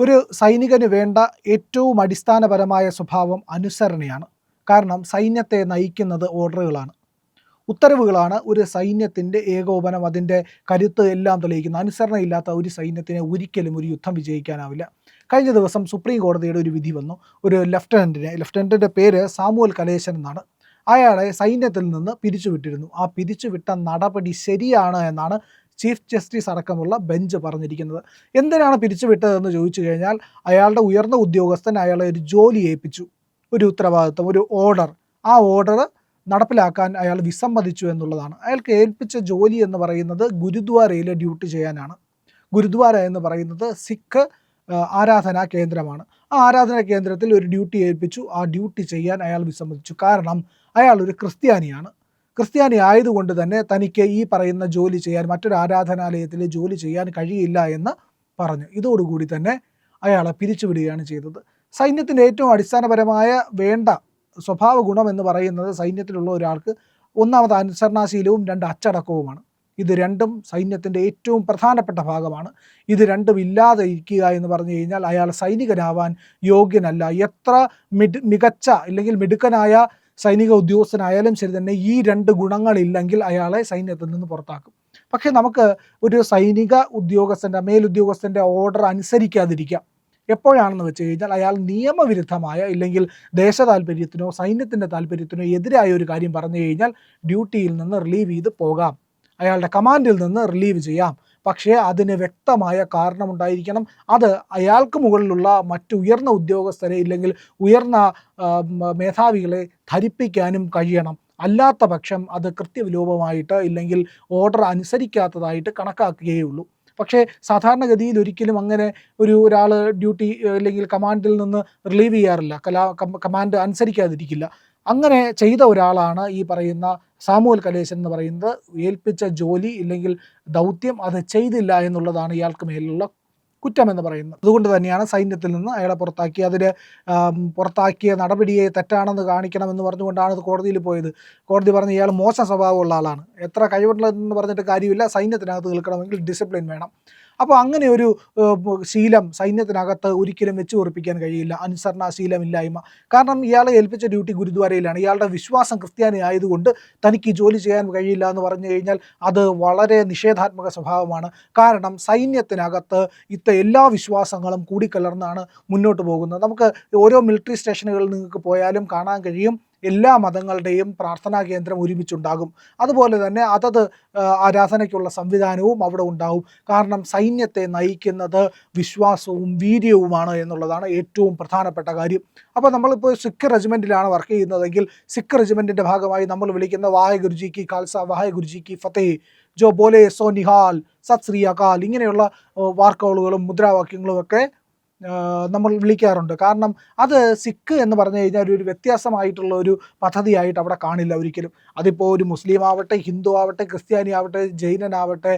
ഒരു സൈനികന് വേണ്ട ഏറ്റവും അടിസ്ഥാനപരമായ സ്വഭാവം അനുസരണയാണ്. കാരണം സൈന്യത്തെ നയിക്കുന്നത് ഓർഡറുകളാണ്. ഉത്തരവുകളാണ് ഒരു സൈന്യത്തിന്റെ ഏകോപനം അതിന്റെ കരുത്ത് എല്ലാം തെളിയിക്കുന്നത്. അനുസരണയില്ലാത്ത ഒരു സൈന്യത്തിന് ഒരിക്കലും ഒരു യുദ്ധം വിജയിക്കാനാവില്ല. കഴിഞ്ഞ ദിവസം സുപ്രീം കോടതിയുടെ ഒരു വിധി വന്നു. ഒരു ലെഫ്റ്റനന്റിനെ ലെഫ്റ്റനന്റിന്റെ പേര് സാമുവൽ കലേശൻ എന്നാണ്. അയാളെ സൈന്യത്തിൽ നിന്ന് പിരിച്ചുവിട്ടിരുന്നു. ആ പിരിച്ചുവിട്ട നടപടി ശരിയാണ് എന്നാണ് ചീഫ് ജസ്റ്റിസ് അടക്കമുള്ള ബെഞ്ച് പറഞ്ഞിരിക്കുന്നത്. എന്തിനാണ് പിരിച്ചുവിട്ടതെന്ന് ചോദിച്ചു കഴിഞ്ഞാൽ അയാളുടെ ഉയർന്ന ഉദ്യോഗസ്ഥൻ അയാളെ ഒരു ജോലി ഏൽപ്പിച്ചു. ഒരു ഉത്തരവാദിത്വം ഒരു ഓർഡർ ആ ഓർഡർ നടപ്പിലാക്കാൻ അയാൾ വിസമ്മതിച്ചു എന്നുള്ളതാണ്. അയാൾക്ക് ഏൽപ്പിച്ച ജോലി എന്ന് പറയുന്നത് ഗുരുദ്വാരയിൽ ഡ്യൂട്ടി ചെയ്യാനാണ്. ഗുരുദ്വാര എന്ന് പറയുന്നത് സിഖ് ആരാധനാ കേന്ദ്രമാണ്. ആ ആരാധനാ കേന്ദ്രത്തിൽ ഒരു ഡ്യൂട്ടി ഏൽപ്പിച്ചു. ആ ഡ്യൂട്ടി ചെയ്യാൻ അയാൾ വിസമ്മതിച്ചു. കാരണം അയാൾ ഒരു ക്രിസ്ത്യാനിയാണ്. ക്രിസ്ത്യാനി ആയതുകൊണ്ട് തന്നെ തനിക്ക് ഈ പറയുന്ന ജോലി ചെയ്യാൻ മറ്റൊരു ആരാധനാലയത്തിൽ ജോലി ചെയ്യാൻ കഴിയില്ല എന്ന് പറഞ്ഞു. ഇതോടുകൂടി തന്നെ അയാളെ പിരിച്ചുവിടുകയാണ് ചെയ്തത്. സൈന്യത്തിന്റെ ഏറ്റവും അടിസ്ഥാനപരമായ വേണ്ട സ്വഭാവ ഗുണം എന്ന് പറയുന്നത് സൈന്യത്തിലുള്ള ഒരാൾക്ക് ഒന്നാമത് അനുസരണാശീലവും രണ്ട് അച്ചടക്കവുമാണ്. ഇത് രണ്ടും സൈന്യത്തിന്റെ ഏറ്റവും പ്രധാനപ്പെട്ട ഭാഗമാണ്. ഇത് രണ്ടും ഇല്ലാതെ ഇരിക്കുക എന്ന് പറഞ്ഞു കഴിഞ്ഞാൽ അയാൾ സൈനികനാവാൻ യോഗ്യനല്ല. എത്ര മികച്ച അല്ലെങ്കിൽ മിടുക്കനായ സൈനിക ഉദ്യോഗസ്ഥനായാലും ശരി തന്നെ ഈ രണ്ട് ഗുണങ്ങളില്ലെങ്കിൽ അയാളെ സൈന്യത്തിൽ നിന്ന് പുറത്താക്കും. പക്ഷേ നമുക്ക് ഒരു സൈനിക ഉദ്യോഗസ്ഥന്റെ മേലുദ്യോഗസ്ഥന്റെ ഓർഡർ അനുസരിക്കാതിരിക്കാം. എപ്പോഴാണെന്ന് വെച്ച് കഴിഞ്ഞാൽ അയാൾ നിയമവിരുദ്ധമായ ഇല്ലെങ്കിൽ ദേശ താല്പര്യത്തിനോ സൈന്യത്തിന്റെ താല്പര്യത്തിനോ എതിരായ ഒരു കാര്യം പറഞ്ഞു കഴിഞ്ഞാൽ ഡ്യൂട്ടിയിൽ നിന്ന് റിലീവ് ചെയ്ത് പോകാം. അയാളുടെ കമാൻഡിൽ നിന്ന് റിലീവ് ചെയ്യാം. പക്ഷേ അതിന് വ്യക്തമായ കാരണമുണ്ടായിരിക്കണം. അത് അയാൾക്ക് മുകളിലുള്ള മറ്റു ഉയർന്ന ഉദ്യോഗസ്ഥരെ ഇല്ലെങ്കിൽ ഉയർന്ന മേധാവികളെ ധരിപ്പിക്കാനും കഴിയണം. അല്ലാത്ത പക്ഷം അത് കൃത്യവിലോപമായിട്ട് ഇല്ലെങ്കിൽ ഓർഡർ അനുസരിക്കാത്തതായിട്ട് കണക്കാക്കുകയുള്ളൂ പക്ഷേ സാധാരണഗതിയിൽ ഒരിക്കലും അങ്ങനെ ഒരു ഒരാൾ ഡ്യൂട്ടി അല്ലെങ്കിൽ കമാൻഡിൽ നിന്ന് റിലീവ് ചെയ്യാറില്ല. കലാ കമാൻഡ് അനുസരിക്കാതിരിക്കില്ല. അങ്ങനെ ചെയ്ത ഒരാളാണ് ഈ പറയുന്ന സാമുവൽ കലേശൻ എന്ന് പറയുന്നത് ഏൽപ്പിച്ച ജോലി ഇല്ലെങ്കിൽ ദൗത്യം അത് ചെയ്തില്ല എന്നുള്ളതാണ് ഇയാൾക്ക് മേലുള്ള കുറ്റം എന്ന് പറയുന്നത്. അതുകൊണ്ട് തന്നെയാണ് സൈന്യത്തിൽ നിന്ന് അയാളെ പുറത്താക്കി. അതിന് പുറത്താക്കിയ നടപടിയെ തെറ്റാണെന്ന് കാണിക്കണമെന്ന് പറഞ്ഞുകൊണ്ടാണ് ഇത് കോടതിയിൽ പോയത്. കോടതി പറഞ്ഞ് ഇയാൾ മോശം സ്വഭാവമുള്ള ആളാണ്. എത്ര കഴിവുള്ളതെന്ന് പറഞ്ഞിട്ട് കാര്യമില്ല. സൈന്യത്തിനകത്ത് നിൽക്കണമെങ്കിൽ ഡിസിപ്ലിൻ വേണം. അപ്പോൾ അങ്ങനെ ഒരു ശീലം സൈന്യത്തിനകത്ത് ഒരിക്കലും വെച്ച് ഉറപ്പിക്കാൻ കഴിയില്ല. അനുസരണാശീലമില്ലായ്മ കാരണം ഇയാളെ ഏൽപ്പിച്ച ഡ്യൂട്ടി ഗുരുദ്വാരയിലാണ്. ഇയാളുടെ വിശ്വാസം ക്രിസ്ത്യാനി ആയതുകൊണ്ട് തനിക്ക് ജോലി ചെയ്യാൻ കഴിയില്ല എന്ന് പറഞ്ഞു കഴിഞ്ഞാൽ അത് വളരെ നിഷേധാത്മക സ്വഭാവമാണ്. കാരണം സൈന്യത്തിനകത്ത് ഇത്ത എല്ലാ വിശ്വാസങ്ങളും കൂടിക്കലർന്നാണ് മുന്നോട്ട് പോകുന്നത്. നമുക്ക് ഓരോ മിലിറ്ററി സ്റ്റേഷനുകളിൽ നിങ്ങൾക്ക് പോയാലും കാണാൻ കഴിയും. എല്ലാ മതങ്ങളുടെയും പ്രാർത്ഥനാ കേന്ദ്രം ഒരുമിച്ചുണ്ടാകും. അതുപോലെ തന്നെ അതത് ആരാധനയ്ക്കുള്ള സംവിധാനവും അവിടെ ഉണ്ടാകും കാരണം സൈന്യത്തെ നയിക്കുന്നത് വിശ്വാസവും വീര്യവുമാണ് എന്നുള്ളതാണ് ഏറ്റവും പ്രധാനപ്പെട്ട കാര്യം. അപ്പോൾ നമ്മളിപ്പോൾ സിഖ് റെജിമെന്റിലാണ് വർക്ക് ചെയ്യുന്നതെങ്കിൽ സിഖ് റെജിമെന്റിന്റെ ഭാഗമായി നമ്മൾ വിളിക്കുന്ന വായ ഗുരുജി കി ഖാൽസ വായ ഗുരുജി കി ഫത്തേ ജോ ബോലെ സോ നിഹാൽ സത് ശ്രീ അകാൽ ഇങ്ങനെയുള്ള വാർക്കോളുകളും മുദ്രാവാക്യങ്ങളും ഒക്കെ നമ്മൾ വിളിക്കാറുണ്ട്. കാരണം അത് സിഖ് എന്ന് പറഞ്ഞു കഴിഞ്ഞാൽ ഒരു വ്യത്യാസമായിട്ടുള്ള ഒരു പദ്ധതിയായിട്ട് അവിടെ കാണില്ല ഒരിക്കലും. അതിപ്പോൾ ഒരു മുസ്ലിം ആവട്ടെ ഹിന്ദു ആവട്ടെ ക്രിസ്ത്യാനി ആവട്ടെ ജൈനനാവട്ടെ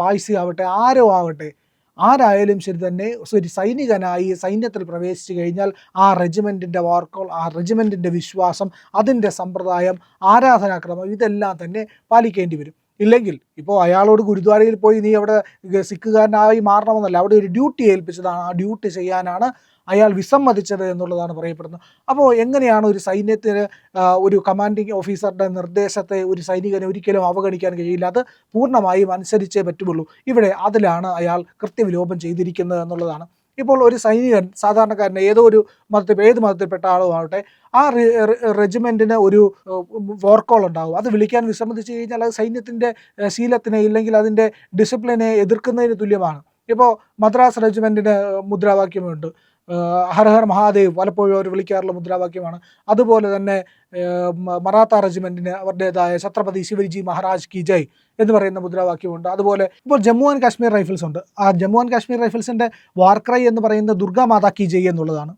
പായ്സി ആവട്ടെ ആരോ ആവട്ടെ ആരായാലും ശരി തന്നെ ഒരു സൈനികനായി സൈന്യത്തിൽ പ്രവേശിച്ചു കഴിഞ്ഞാൽ ആ റെജിമെന്റിന്റെ വാർക്കോൾ ആ റെജിമെന്റിന്റെ വിശ്വാസം അതിന്റെ സമ്പ്രദായം ആരാധനാക്രമം ഇതെല്ലാം തന്നെ പാലിക്കേണ്ടി വരും. ഇല്ലെങ്കിൽ ഇപ്പോൾ അയാളോട് ഗുരുദ്വാരയിൽ പോയി നീ അവിടെ സിഖുകാരനായി മാറണമെന്നല്ല അവിടെ ഒരു ഡ്യൂട്ടി ഏൽപ്പിച്ചതാണ്. ആ ഡ്യൂട്ടി ചെയ്യാനാണ് അയാൾ വിസമ്മതിച്ചത് എന്നുള്ളതാണ് പറയപ്പെടുന്നത്. അപ്പോൾ എങ്ങനെയാണ് ഒരു സൈന്യത്തിന് ഒരു കമാൻഡിങ് ഓഫീസറുടെ നിർദ്ദേശത്തെ ഒരു സൈനികനെ ഒരിക്കലും അവഗണിക്കാൻ കഴിയില്ല? അത് പൂർണമായും അനുസരിച്ചേ പറ്റുള്ളൂ. ഇവിടെ അതിലാണ് അയാൾ കൃത്യവിലോപം ചെയ്തിരിക്കുന്നത് എന്നുള്ളതാണ്. ഇപ്പോൾ ഒരു സൈനികൻ സാധാരണക്കാരനെ ഏതോ ഒരു മതത്തിൽ ഏത് മതത്തിൽപ്പെട്ട ആളും ആവട്ടെ ആ റെജിമെന്റിന് ഒരു വോർക്കോൾ ഉണ്ടാവും. അത് വിളിക്കാൻ വിസമ്മതിച്ച് കഴിഞ്ഞാൽ അത് സൈന്യത്തിന്റെ ശീലത്തിനെ ഇല്ലെങ്കിൽ അതിന്റെ ഡിസിപ്ലിനെ എതിർക്കുന്നതിന് തുല്യമാണ്. ഇപ്പോൾ മദ്രാസ് റെജിമെന്റിന് മുദ്രാവാക്യമുണ്ട്. ഏഹ്, ഹര ഹർ മഹാദേവ് പലപ്പോഴും അവർ വിളിക്കാറുള്ള മുദ്രാവാക്യമാണ്. അതുപോലെ തന്നെ മറാത്ത റെജിമെന്റിന് അവരുടേതായ ഛത്രപതി ശിവജി മഹാരാജ് കി ജയ് എന്ന് പറയുന്ന മുദ്രാവാക്യമുണ്ട്. അതുപോലെ ഇപ്പോൾ ജമ്മു ആൻഡ് കാശ്മീർ റൈഫിൾസ് ഉണ്ട്. ആ ജമ്മു ആൻഡ് കാശ്മീർ റൈഫിൾസിന്റെ വാർക്രൈ എന്ന് പറയുന്നത് ദുർഗാ മാതാ കി ജയ് എന്നുള്ളതാണ്.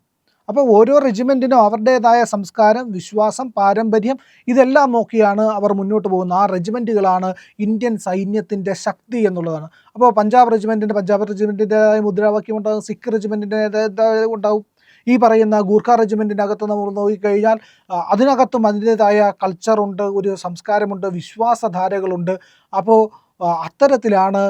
അപ്പോൾ ഓരോ റെജിമെന്റിനും അവരുടേതായ സംസ്കാരം വിശ്വാസം പാരമ്പര്യം ഇതെല്ലാം നോക്കിയാണ് അവർ മുന്നോട്ട് പോകുന്നത്. ആ റെജിമെന്റുകളാണ് ഇന്ത്യൻ സൈന്യത്തിന്റെ ശക്തി എന്നുള്ളതാണ്. അപ്പോൾ പഞ്ചാബ് റെജിമെന്റിന്റെ പഞ്ചാബ് റെജിമെന്റിന്റെതായ മുദ്രാവാക്യം ഉണ്ടാകും സിഖ് റെജിമെന്റിന്റെതായ ഉണ്ടാവും ഈ പറയുന്ന ഗൂർഖ റെജിമെന്റിന്റെ അകത്ത് നമ്മൾ നോക്കിക്കഴിഞ്ഞാൽ അതിനകത്തും അതിന്റേതായ കൾച്ചറുണ്ട് ഒരു സംസ്കാരമുണ്ട് വിശ്വാസധാരകളുണ്ട്. അപ്പോൾ അത്തരത്തിലാണ്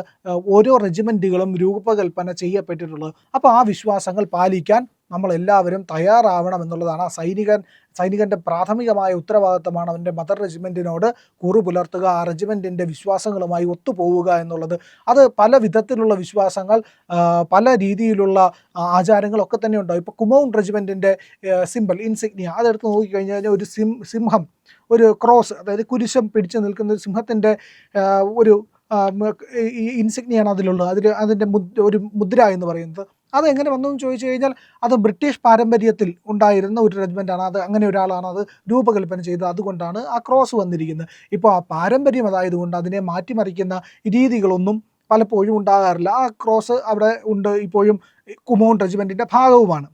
ഓരോ റെജിമെന്റുകളും രൂപകൽപ്പന ചെയ്യപ്പെട്ടിട്ടുള്ളത്. അപ്പോൾ ആ വിശ്വാസങ്ങൾ പാലിക്കാൻ നമ്മളെല്ലാവരും തയ്യാറാവണം എന്നുള്ളതാണ് ആ സൈനികൻ സൈനികന്റെ പ്രാഥമികമായ ഉത്തരവാദിത്തമാണ് അവന്റെ മദർ റെജിമെന്റിനോട് കുറു പുലർത്തുക ആ റെജിമെന്റിന്റെ വിശ്വാസങ്ങളുമായി ഒത്തുപോവുക എന്നുള്ളത്. അത് പല വിധത്തിലുള്ള വിശ്വാസങ്ങൾ പല രീതിയിലുള്ള ആചാരങ്ങളൊക്കെ തന്നെ ഉണ്ടാവും ഇപ്പോൾ കുമൗൺ റെജിമെന്റിന്റെ സിമ്പിൾ ഇൻസിഗ്നിയ അതെടുത്ത് നോക്കിക്കഴിഞ്ഞ് കഴിഞ്ഞാൽ ഒരു സിം സിംഹം ഒരു ക്രോസ് അതായത് കുരിശം പിടിച്ച് നിൽക്കുന്ന ഒരു സിംഹത്തിന്റെ ഒരു ഇൻസിഗ്നിയാണ് അതിലുള്ളത്. അതിൽ അതിന്റെ ഒരു മുദ്ര എന്ന് പറയുന്നത്. അത് എങ്ങനെ വന്നു എന്ന് ചോദിച്ചു കഴിഞ്ഞാൽ അത് ബ്രിട്ടീഷ് പാരമ്പര്യത്തിൽ ഉണ്ടായിരുന്ന ഒരു റെജിമെന്റാണ് അത് അങ്ങനെ ഒരാളാണ് അത് രൂപകൽപ്പന ചെയ്തത്. അതുകൊണ്ടാണ് ആ ക്രോസ് വന്നിരിക്കുന്നത്. ഇപ്പോൾ ആ പാരമ്പര്യം അതായതുകൊണ്ട് അതിനെ മാറ്റിമറിക്കുന്ന രീതികളൊന്നും പലപ്പോഴും ഉണ്ടാകാറില്ല. ആ ക്രോസ് അവിടെ ഉണ്ട്. ഇപ്പോഴും കുമോൺ റെജിമെന്റിന്റെ ഭാഗവുമാണ്.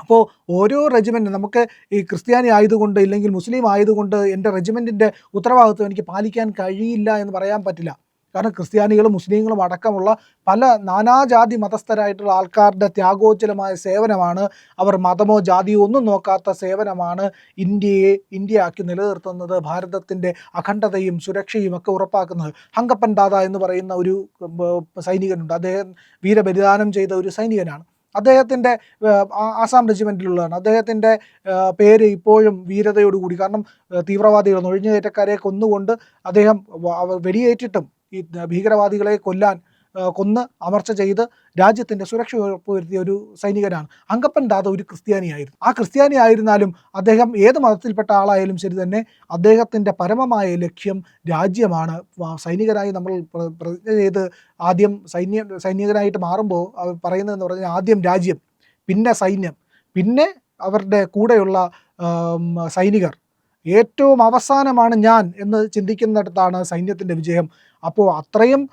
അപ്പോൾ ഓരോ റെജിമെന്റ് നമുക്ക് ഈ ക്രിസ്ത്യാനി ആയതുകൊണ്ട് ഇല്ലെങ്കിൽ മുസ്ലിം ആയതുകൊണ്ട് എന്റെ റെജിമെന്റിന്റെ ഉത്തരവാദിത്വം എനിക്ക് പാലിക്കാൻ കഴിയില്ല എന്ന് പറയാൻ പറ്റില്ല. കാരണം ക്രിസ്ത്യാനികളും മുസ്ലിങ്ങളും അടക്കമുള്ള പല നാനാജാതി മതസ്ഥരായിട്ടുള്ള ആൾക്കാരുടെ ത്യാഗോജ്ജലമായ സേവനമാണ് അവർ മതമോ ജാതിയോ ഒന്നും നോക്കാത്ത സേവനമാണ് ഇന്ത്യയെ ഇന്ത്യയാക്കി നിലനിർത്തുന്നത് ഭാരതത്തിന്റെ അഖണ്ഡതയും സുരക്ഷയും ഒക്കെ ഉറപ്പാക്കുന്നത്. ഹങ്കപ്പൻ ദാദ എന്ന് പറയുന്ന ഒരു സൈനികനുണ്ട്. അദ്ദേഹം വീരബലിദാനം ചെയ്ത ഒരു സൈനികനാണ്. അദ്ദേഹത്തിന്റെ ആസാം റെജിമെന്റിലുള്ളതാണ്. അദ്ദേഹത്തിന്റെ പേര് ഇപ്പോഴും വീരതയോടുകൂടി കാരണം തീവ്രവാദികൾ നുഴഞ്ഞുകയറ്റക്കാരെ കൊന്നുകൊണ്ട് അദ്ദേഹം വെടിയേറ്റിട്ടും ഈ ഭീകരവാദികളെ കൊല്ലാൻ കൊന്ന് അമർച്ച ചെയ്ത് രാജ്യത്തിന്റെ സുരക്ഷ ഉറപ്പുവരുത്തിയ ഒരു സൈനികനാണ് അങ്കപ്പൻ ദാദ ഒരു ക്രിസ്ത്യാനിയായിരുന്നു. ആ ക്രിസ്ത്യാനി ആയിരുന്നാലും അദ്ദേഹം ഏത് മതത്തിൽപ്പെട്ട ആളായാലും ശരി തന്നെ അദ്ദേഹത്തിന്റെ പരമമായ ലക്ഷ്യം രാജ്യമാണ്. സൈനികരായി നമ്മൾ പ്രതിജ്ഞ ചെയ്ത് ആദ്യം സൈന്യ സൈനികനായിട്ട് മാറുമ്പോൾ പറയുന്നതെന്ന് പറഞ്ഞാൽ ആദ്യം രാജ്യം പിന്നെ സൈന്യം പിന്നെ അവരുടെ കൂടെയുള്ള സൈനികർ. ഏറ്റവും അവസാനമാണ് ഞാൻ എന്ന് ചിന്തിക്കുന്നിടത്താണ് സൈന്യത്തിന്റെ വിജയം. അപ്പോൾ അത്രയും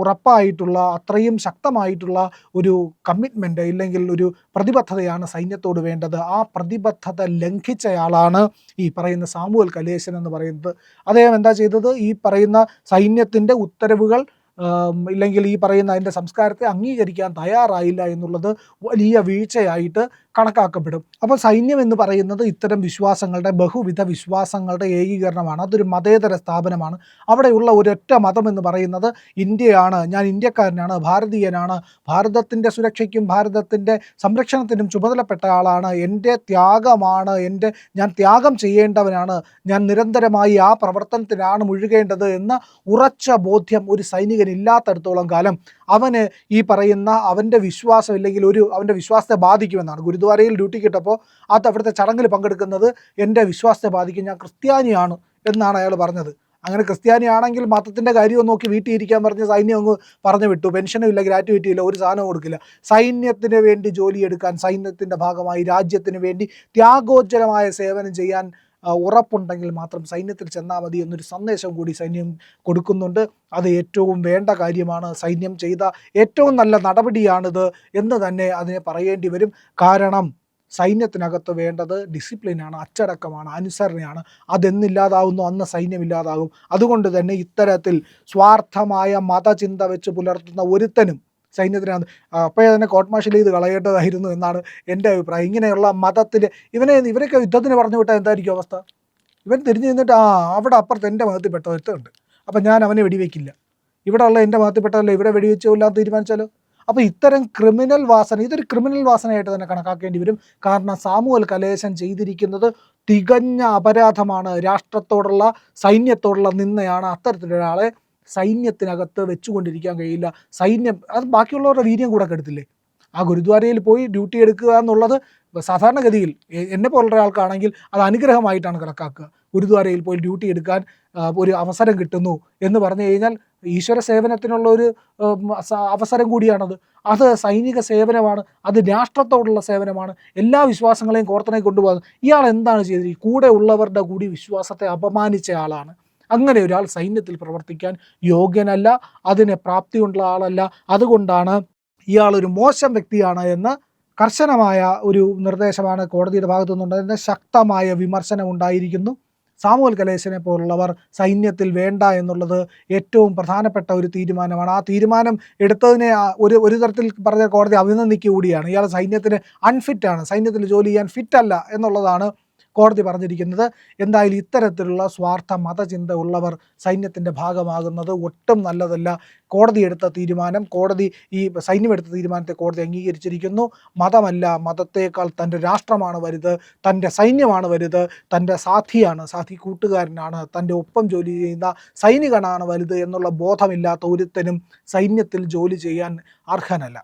ഉറപ്പായിട്ടുള്ള അത്രയും ശക്തമായിട്ടുള്ള ഒരു കമ്മിറ്റ്മെന്റ് ഇല്ലെങ്കിൽ ഒരു പ്രതിബദ്ധതയാണ് സൈന്യത്തോട് വേണ്ടത്. ആ പ്രതിബദ്ധത ലംഘിച്ചയാളാണ് ഈ പറയുന്ന സാമുവൽ കലേശൻ എന്ന് പറയുന്നത്. അദ്ദേഹം എന്താ ചെയ്തത്? ഈ പറയുന്ന സൈന്യത്തിന്റെ ഉത്തരവുകൾ ഇല്ലെങ്കിൽ ഈ പറയുന്ന അതിന്റെ സംസ്കാരത്തെ അംഗീകരിക്കാൻ തയ്യാറായില്ല എന്നുള്ളത് വലിയ വീഴ്ചയായിട്ട് കണക്കാക്കപ്പെടും. അപ്പോൾ സൈന്യം എന്ന് പറയുന്നത് ഇത്തരം വിശ്വാസങ്ങളുടെ ബഹുവിധ വിശ്വാസങ്ങളുടെ ഏകീകരണമാണ്. അതൊരു മതേതര സ്ഥാപനമാണ്. അവിടെയുള്ള ഒരൊറ്റ മതം എന്ന് പറയുന്നത് ഇന്ത്യയാണ്. ഞാൻ ഇന്ത്യക്കാരനാണ് ഭാരതീയനാണ്. ഭാരതത്തിന്റെ സുരക്ഷയ്ക്കും ഭാരതത്തിന്റെ സംരക്ഷണത്തിനും ചുമതലപ്പെട്ട ആളാണ്. എന്റെ ത്യാഗമാണ്. എന്റെ ഞാൻ ത്യാഗം ചെയ്യേണ്ടവനാണ്. ഞാൻ നിരന്തരമായി ആ പ്രവർത്തനത്തിനാണ് മുഴുകേണ്ടത് എന്ന ഉറച്ച ബോധ്യം ഒരു സൈനികനില്ലാത്തടത്തോളം കാലം അവന് ഈ പറയുന്ന അവന്റെ വിശ്വാസം ഇല്ലെങ്കിൽ ഒരു അവന്റെ വിശ്വാസത്തെ ബാധിക്കുമെന്നാണ്. ഗുരുദ്വാരയിൽ ഡ്യൂട്ടി കിട്ടപ്പോൾ അത് അവിടുത്തെ ചടങ്ങിൽ പങ്കെടുക്കുന്നത് എന്റെ വിശ്വാസത്തെ ബാധിക്കും ഞാൻ ക്രിസ്ത്യാനിയാണ് എന്നാണ് അയാൾ പറഞ്ഞത്. അങ്ങനെ ക്രിസ്ത്യാനിയാണെങ്കിൽ മതത്തിന്റെ കാര്യം നോക്കി വീട്ടിൽ ഇരിക്കാൻ പറഞ്ഞ് സൈന്യം അങ്ങ് പറഞ്ഞു വിട്ടു. പെൻഷനും ഇല്ല ഗ്രാറ്റുവിറ്റി ഇല്ല ഒരു സാധനവും കൊടുക്കില്ല. സൈന്യത്തിന് വേണ്ടി ജോലിയെടുക്കാൻ സൈന്യത്തിന്റെ ഭാഗമായി രാജ്യത്തിന് വേണ്ടി ത്യാഗോജ്ജലമായ സേവനം ചെയ്യാൻ ഉറപ്പുണ്ടെങ്കിൽ മാത്രം സൈന്യത്തിൽ ചെന്നാൽ മതി എന്നൊരു സന്ദേശം കൂടി സൈന്യം കൊടുക്കുന്നുണ്ട്. അത് ഏറ്റവും വേണ്ട കാര്യമാണ്. സൈന്യം ചെയ്ത ഏറ്റവും നല്ല നടപടിയാണിത് എന്ന് തന്നെ അതിനെ പറയേണ്ടി വരും. കാരണം സൈന്യത്തിനകത്ത് വേണ്ടത് ഡിസിപ്ലിനാണ് അച്ചടക്കമാണ് അനുസരണയാണ്. അതെന്നില്ലാതാവുന്നു അന്ന് സൈന്യം ഇല്ലാതാകും അതുകൊണ്ട് തന്നെ ഇത്തരത്തിൽ സ്വാർത്ഥമായ മതചിന്ത വെച്ച് പുലർത്തുന്ന ഒരുത്തനും സൈന്യത്തിനകത്ത്. അപ്പോഴേ തന്നെ കോർട്ട് മാർഷൽ ചെയ്ത് കളയേണ്ടതായിരുന്നു എന്നാണ് എന്റെ അഭിപ്രായം. ഇങ്ങനെയുള്ള മതത്തിൽ ഇവനെ ഇവരൊക്കെ യുദ്ധത്തിന് പറഞ്ഞു വിട്ടാൽ എന്തായിരിക്കും അവസ്ഥ? ഇവൻ തിരിഞ്ഞു നിന്നിട്ട് ആ അവിടെ അപ്പുറത്ത് എന്റെ മതത്തിൽപ്പെട്ട ഒരുത്തുണ്ട് അപ്പം ഞാൻ അവനെ വെടിവെക്കില്ല. ഇവിടെ ഉള്ള എന്റെ മതത്തിൽപ്പെട്ടതല്ല ഇവിടെ വെടിവെച്ചോ ഇല്ലാന്ന് തീരുമാനിച്ചാലോ? അപ്പോൾ ഇത്തരം ക്രിമിനൽ വാസന ഇതൊരു ക്രിമിനൽ വാസനയായിട്ട് തന്നെ കണക്കാക്കേണ്ടി വരും. കാരണം സാമുവൽ കലേശം ചെയ്തിരിക്കുന്നത് തികഞ്ഞ അപരാധമാണ്. രാഷ്ട്രത്തോടുള്ള സൈന്യത്തോടുള്ള നിന്നയാണ് അത്തരത്തിലൊരാളെ സൈന്യത്തിനകത്ത് വെച്ചുകൊണ്ടിരിക്കാൻ കഴിയില്ല. സൈന്യം അത് ബാക്കിയുള്ളവരുടെ വീര്യം കൂടെ കെടുത്തില്ലേ? ആ ഗുരുദ്വാരയിൽ പോയി ഡ്യൂട്ടി എടുക്കുക എന്നുള്ളത് സാധാരണഗതിയിൽ എന്നെ പോലുള്ള ആൾക്കാണെങ്കിൽ അത് അനുഗ്രഹമായിട്ടാണ് കണക്കാക്കുക. ഗുരുദ്വാരയിൽ പോയി ഡ്യൂട്ടി എടുക്കാൻ ഒരു അവസരം കിട്ടുന്നു എന്ന് പറഞ്ഞു കഴിഞ്ഞാൽ ഈശ്വര സേവനത്തിനുള്ള ഒരു അവസരം കൂടിയാണത്. അത് സൈനിക സേവനമാണ് അത് രാഷ്ട്രത്തോടുള്ള സേവനമാണ്. എല്ലാ വിശ്വാസങ്ങളെയും കോർത്തനെ കൊണ്ടുപോകുന്നത് ഇയാൾ എന്താണ് ചെയ്തത്? കൂടെ ഉള്ളവരുടെ കൂടി വിശ്വാസത്തെ അപമാനിച്ച ആളാണ്. അങ്ങനെ ഒരാൾ സൈന്യത്തിൽ പ്രവർത്തിക്കാൻ യോഗ്യനല്ല അതിന് പ്രാപ്തിയുള്ള ആളല്ല. അതുകൊണ്ടാണ് ഇയാൾ ഒരു മോശം വ്യക്തിയാണ് എന്ന് കർശനമായ ഒരു നിർദ്ദേശമാണ് കോടതിയുടെ ഭാഗത്തു നിന്നുണ്ടായിരുന്ന ശക്തമായ വിമർശനം ഉണ്ടായിരിക്കുന്നു. സാമുവൽ കലേശനെ പോലുള്ളവർ സൈന്യത്തിൽ വേണ്ട എന്നുള്ളത് ഏറ്റവും പ്രധാനപ്പെട്ട ഒരു തീരുമാനമാണ്. ആ തീരുമാനം എടുത്തതിനെ ഒരു ഒരു തരത്തിൽ പറഞ്ഞ കോടതി അഭിനന്ദിക്കുക കൂടിയാണ് ഇയാൾ സൈന്യത്തിന് അൺഫിറ്റാണ് സൈന്യത്തിൽ ജോലി ചെയ്യാൻ ഫിറ്റല്ല എന്നുള്ളതാണ് കോടതി പറഞ്ഞിരിക്കുന്നത് എന്തായാലും ഇത്തരത്തിലുള്ള സ്വാർത്ഥ മതചിന്ത ഉള്ളവർ സൈന്യത്തിന്റെ ഭാഗമാകുന്നത് ഒട്ടും നല്ലതല്ല. കോടതി എടുത്ത തീരുമാനം കോടതി ഈ സൈന്യം എടുത്ത തീരുമാനത്തെ കോടതി അംഗീകരിച്ചിരിക്കുന്നു. മതമല്ല മതത്തേക്കാൾ തന്റെ രാഷ്ട്രമാണ് വലുത് തന്റെ സൈന്യമാണ് വലുത് തന്റെ സാധിയാണ് സാധി കൂട്ടുകാരനാണ് തന്റെ ഒപ്പം ജോലി ചെയ്യുന്ന സൈനികനാണ് വലുത് എന്നുള്ള ബോധമില്ലാത്ത ഒരുത്തനും സൈന്യത്തിൽ ജോലി ചെയ്യാൻ അർഹനല്ല.